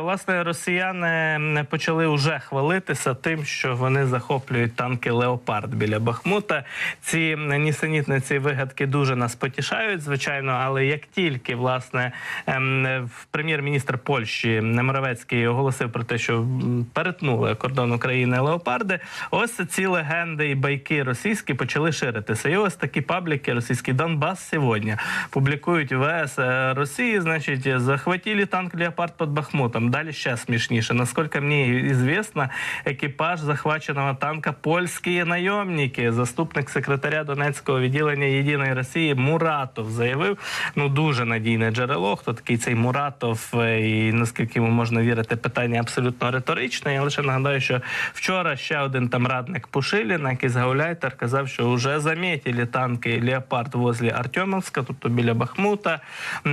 Власне, росіяни почали вже хвалитися тим, що вони захоплюють танки Леопард біля Бахмута. Ці нісенітниці вигадки дуже нас потішають, звичайно. Але як тільки власне ем, прем'єр-міністр Польщі Немировецький оголосив про те, що перетнули кордон України леопарди, ось ці легенди і байки російські почали ширитися. І ось такі пабліки російські Донбас сьогодні публікують ВС е, Росії. Значить, захватили танк Леопард під Бахмутом. Далі ще смішніше. Наскільки мені известно, екіпаж захваченого танка польські найомники. Заступник секретаря Донецького відділення Єдиної Росії Муратов заявив. Ну дуже надійне джерело. Хто такий цей Муратов е, і наскільки йому можна вірити, питання абсолютно риторичне. Я лише нагадаю, що вчора ще один там радник Пушиліна, який Гауляйтер, казав, що вже замітили танки Леопард возле Артемовська, тобто біля Бахмута.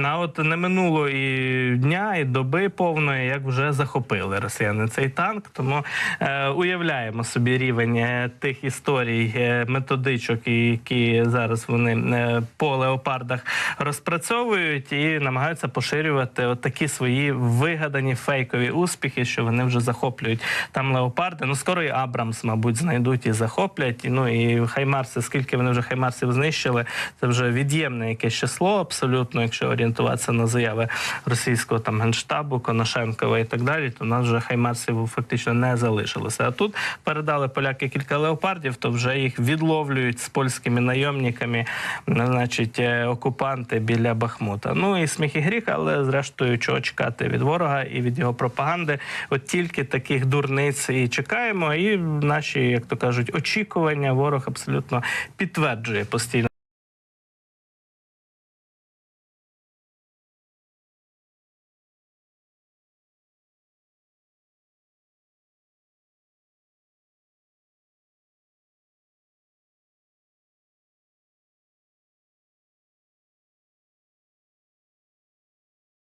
А от не минуло і дня, і доби повної, як вже захопили росіяни цей танк. Тому е, уявляємо собі рівень е, тих історій, е, методичок, які зараз вони е, по леопардах розпрацьовують і намагаються поширювати от такі свої вигадані фейкові успіхи, що вони вже захоплюють там леопарди. Ну скоро і Абрамс, мабуть, знайдуть і захоплять. Ну і хаймарси, скільки вони вже хаймарсів знищили, це вже від'ємне якесь число, абсолютно, якщо орієнтуватися на заяви російського там генштабу, Коношенкова і так далі, то у нас вже хаймарсів фактично не залишилося. А тут передали поляки кілька леопардів, то вже їх відловлюють з польськими найомниками, значить, е, окупанти біля Бахмута. Ну і сміх і гріх, але зрештою чого чекати від ворога і від його пропаганди. От тільки таких дурниць і чекаємо. І наші, як то кажуть, очікування ворог абсолютно підтверджує постійно.